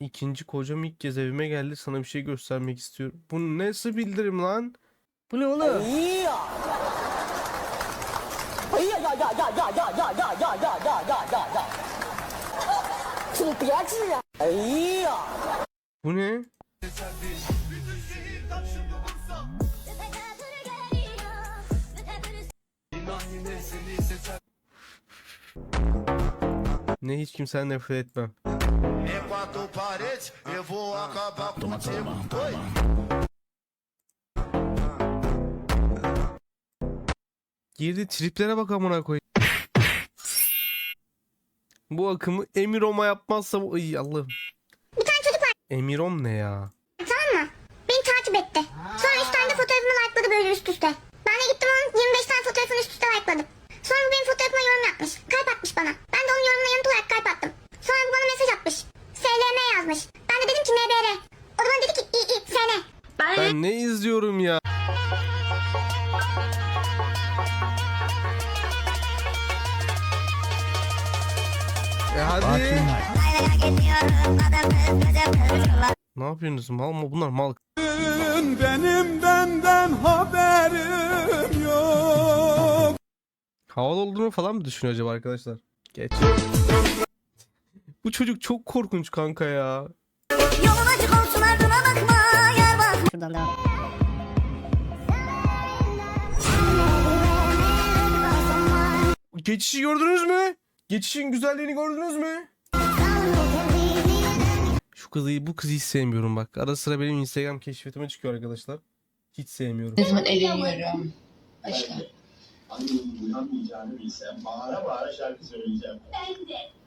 İkinci kocam ilk kez evime geldi. Sana bir şey göstermek istiyorum. Bu nasıl bildirim lan? Bu ne oğlum? Bu ne? Ne hiç kimseden nefret etmem. É quatro paredes, eu vou acabar contigo. Oi. Girdi triplere bak amına koy. Bu akımı Emirom'a yapmazsa bu... Ay Allah'ım. Bir tane çocuk var Emirom ne ya? tamam mı? Beni takip etti. Sonra 3 tane de fotoğrafımı likeladı böyle üst üste. Ben de gittim onun 25 tane fotoğrafını üst üste likeladım. Sonra benim fotoğrafıma yorum yapmış. Kalp atmış bana. Ben de onun yorumuna yanıt olarak kalp attım. Sonra bana mesaj atmış. SLM yazmış. Ben de dedim ki NBR. O da bana dedi ki İ İ SN. Ben ne izliyorum ya? E hadi. Ne yapıyorsunuz? Mal mı bunlar mal? Benim benden haberim yok. Havalı olduğunu falan mı düşünüyor acaba arkadaşlar? Geç. Bu çocuk çok korkunç kanka ya. Yolun açık olsun ardına bakma yer bak. Şuradan devam. Geçişi gördünüz mü? Geçişin güzelliğini gördünüz mü? Şu kızı, bu kızı hiç sevmiyorum bak. Ara sıra benim Instagram keşfetime çıkıyor arkadaşlar. Hiç sevmiyorum. Ne zaman eleniyorum. Bilsem bağıra bağıra şarkı söyleyeceğim. Ben de.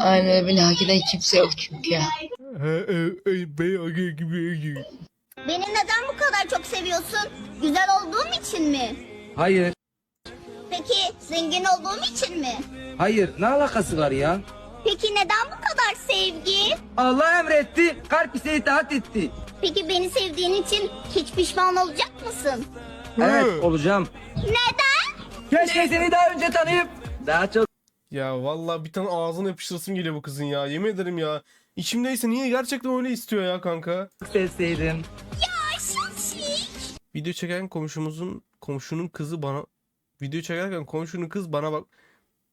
Aynen öyle hak eden kimse yok çünkü ya. Beni neden bu kadar çok seviyorsun? Güzel olduğum için mi? Hayır, Peki zengin olduğum için mi? hayır. Ne alakası var ya? Peki neden bu kadar sevgi? Allah emretti, kalp ise itaat etti. Peki beni sevdiğin için hiç pişman olacak mısın? Evet, olacağım. Neden? Keşke seni daha önce tanıyıp daha çok Ya vallahi bir tane ağzına yapıştırasım geliyor bu kızın ya. Yemin ederim ya. İçimdeyse niye gerçekten öyle istiyor ya kanka? şapşik. Video çeken komşumuzun komşunun kızı bana video çekerken komşunun kız bana bak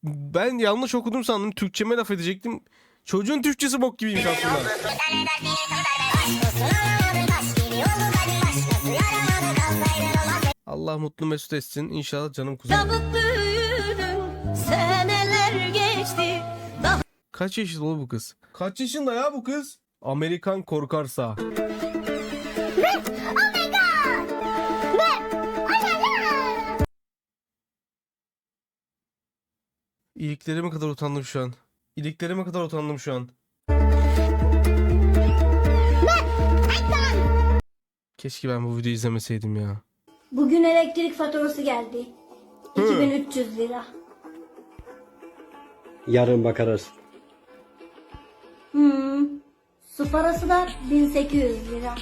ben yanlış okudum sandım Türkçeme laf edecektim. Çocuğun Türkçesi bok gibiymiş aslında. Allah mutlu mesut etsin. İnşallah canım kuzum. Seneler geçti. Kaç yaşında oğlum bu kız? Kaç yaşında ya bu kız? Amerikan korkarsa. İliklerime kadar utandım şu an. İliklerime kadar utandım şu an. Keşke ben bu videoyu izlemeseydim ya. Bugün elektrik faturası geldi. 2300 lira. Yarın bakarız. Hmm. Su parası da 1800 lira.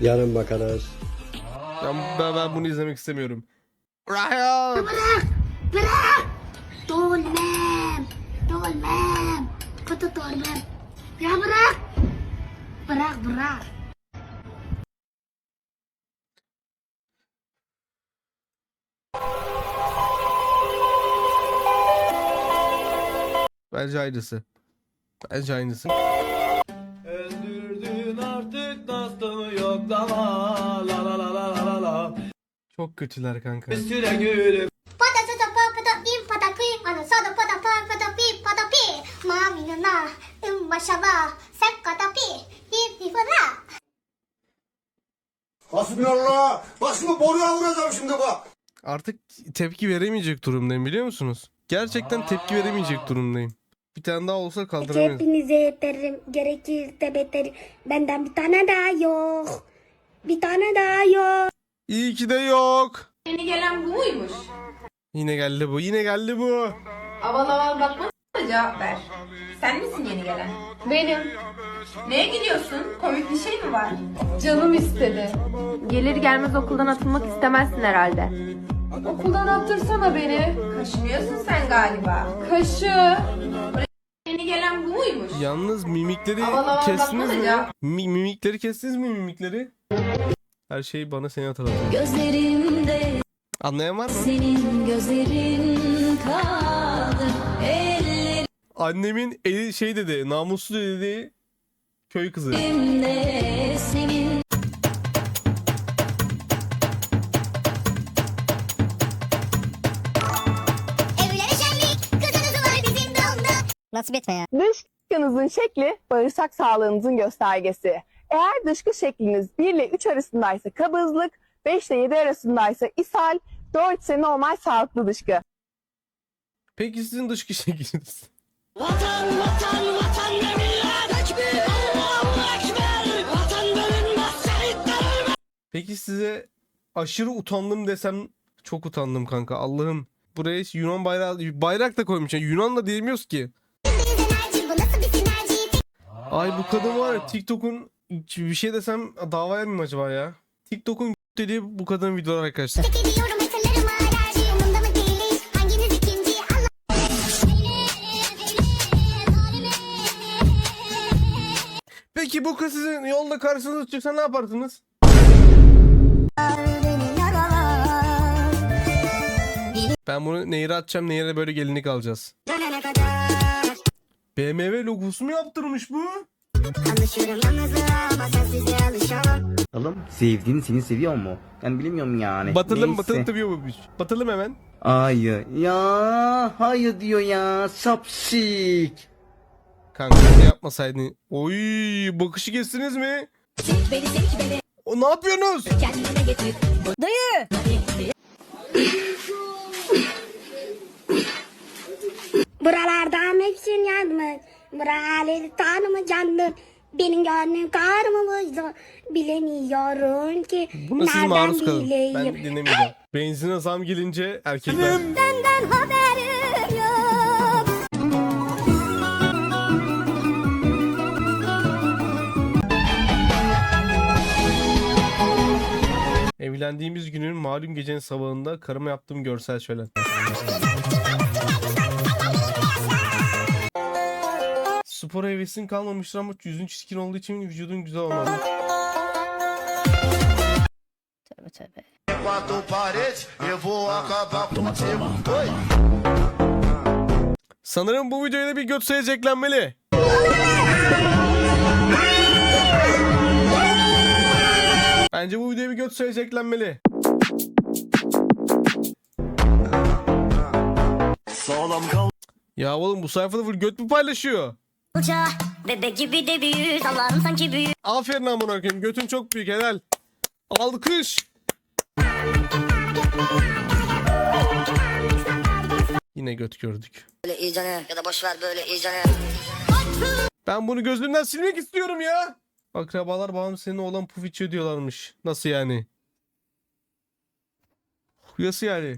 Yarın bakarız. Ya ben, ben bunu izlemek istemiyorum. Rahel! Dolmem. Dolmem. Kutu dolmem. Ya bırak. Bırak bırak. Bence aynısı. Bence aynısı. Öldürdün artık dostu yoklama. La la la la la la. Çok kötüler kanka. Üstüne gülüm. Hasbinallah. Başımı boruya vuracağım şimdi bak. Artık tepki veremeyecek durumdayım biliyor musunuz? Gerçekten tepki veremeyecek durumdayım. Bir tane daha olsa kaldıramayız. Hepinize yeterim. Gerekirse beterim. Benden bir tane daha yok. Bir tane daha yok. İyi ki de yok. Yeni gelen bu muymuş? Yine geldi bu. Yine geldi bu. Aval aval bakma da cevap ver. Sen misin yeni gelen? Benim. Neye gidiyorsun? Komik bir şey mi var? Canım istedi. Gelir gelmez okuldan atılmak istemezsin herhalde. Okuldan attırsana beni. Kaşınıyorsun sen galiba. Kaşı. Gelen bu muymuş? Yalnız mimikleri aman kestiniz mi? Mi- mimikleri kestiniz mi mimikleri? Her şey bana seni hatırlatıyor. Gözlerimde Anlayan var mı? senin gözlerin kalır. Annemin eli şey dedi, namuslu dedi köy kızı. Senin Nasip etme ya. Dışkınızın şekli bağırsak sağlığınızın göstergesi. Eğer dışkı şekliniz 1 ile 3 arasındaysa kabızlık, 5 ile 7 arasındaysa ishal, 4 ise normal sağlıklı dışkı. Peki sizin dışkı şekliniz? Peki size aşırı utandım desem çok utandım kanka. Allah'ım buraya hiç Yunan bayrağı bayrak da koymuş. Yani Yunan da diyemiyoruz ki. Ay bu kadın var ya TikTok'un bir şey desem davaya mıyım acaba ya? TikTok'un dediği bu kadın videolar arkadaşlar. Mı. Peki bu kız sizin yolda karşınıza çıksa ne yaparsınız? Ben bunu nehire atacağım. Nehire böyle gelinlik alacağız. BMW logosu mu yaptırmış bu? Oğlum sevdiğin seni seviyor mu? Ben bilmiyorum yani. Batırılım Neyse. batırılım tabii bu. Batırılım hemen. Hayır. Ya hayır diyor ya. Sapsik. Kanka ne yapmasaydın. Oy bakışı kestiniz mi? O ne yapıyorsunuz? Dayı. Buralardan hepsinin yardımı. Buraları tanımı canlı. Benim gönlüm bozdu. Bilemiyorum ki Buna siz maruz kalın. Ben dinlemeyeceğim. Benzine zam gelince erkekler... Senden haberim yok. Evlendiğimiz günün malum gecenin sabahında karıma yaptığım görsel şölen. Spor hevesin kalmamıştır ama yüzün çirkin olduğu için vücudun güzel olmalı. Tövbe tövbe. Sanırım bu videoya da bir göt sayacı eklenmeli. Bence bu videoya bir göt sayacı eklenmeli. Sağlam kal. Ya oğlum bu sayfada full göt mü paylaşıyor? Uça, bebek gibi de büyür. Allah'ım sanki büyür. Aferin amına koyayım. Götün çok büyük helal. Alkış. Yine göt gördük. Böyle iyicene ya da boş ver böyle iyicene. Ben bunu gözümden silmek istiyorum ya. Akrabalar babam senin oğlan puf içiyor diyorlarmış. Nasıl yani? Nasıl yani?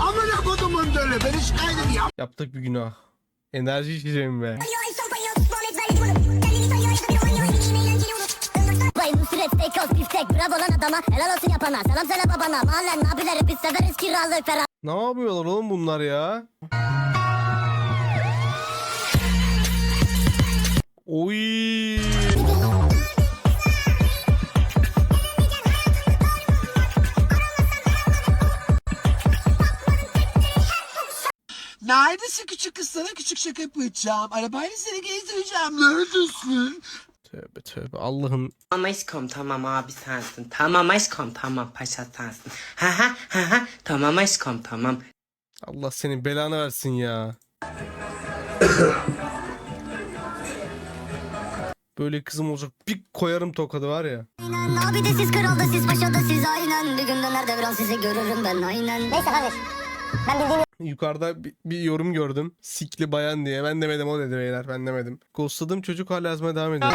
Amına kodumun dölü beni şikayet ya. Yaptık bir günah. Enerji içeceğim be. Ne yapıyorlar oğlum bunlar ya? Neredesin küçük kız sana küçük şaka yapacağım. Arabayla seni gezdireceğim. Neredesin? Tövbe tövbe Allah'ım. Tamam aşkım tamam abi sensin. Tamam aşkım tamam paşa sensin. Ha ha ha ha tamam aşkım tamam. Allah senin belanı versin ya. Böyle kızım olacak bir koyarım tokadı var ya. Abi de siz kralda siz paşada siz aynen Bir gün döner devran sizi görürüm ben aynen Neyse kardeş ben bildiğim Yukarıda bir, bir yorum gördüm. Sikli bayan diye. Ben demedim o dedi beyler. Ben demedim. Ghostladığım çocuk hala yazmaya devam ediyor.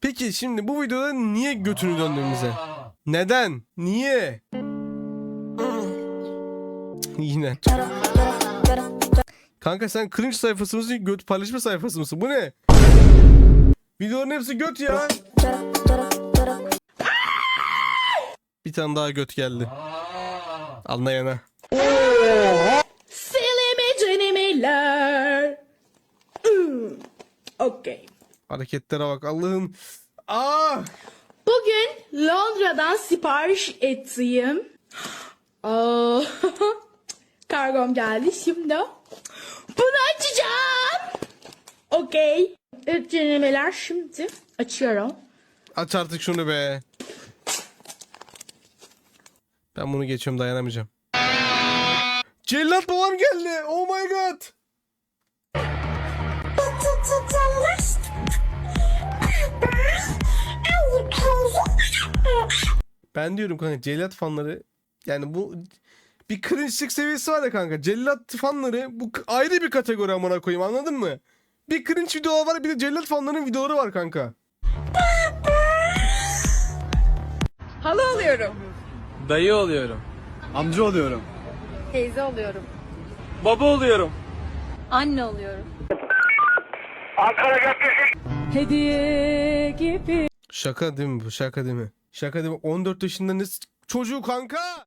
Peki şimdi bu videoda niye götünü döndün bize? Neden? Niye? Yine. Kanka sen cringe sayfası mısın? Göt paylaşma sayfası mısın? Bu ne? Videoların hepsi göt ya. Bir tane daha göt geldi. Anlayana. Seleme canemeler. Hmm, Okey. Hareketlere bak Allah'ım. Aa! Bugün Londra'dan sipariş ettiğim Aa, kargom geldi şimdi. Bunu açacağım. Okey. Evet denemeler şimdi açıyorum. Aç artık şunu be. Ben bunu geçiyorum dayanamayacağım. Cellat babam geldi. Oh my god. Ben diyorum kanka cellat fanları yani bu bir cringe'lik seviyesi var ya kanka. Cellat fanları bu ayrı bir kategori amına koyayım anladın mı? Bir cringe videolar var bir de cellat fanların videoları var kanka. Hala oluyorum. Dayı oluyorum. Amca oluyorum. Teyze oluyorum. Baba oluyorum. Anne oluyorum. Hediye gibi. Şaka değil mi bu? Şaka değil mi? Şaka değil mi? 14 yaşında ne s- çocuğu kanka?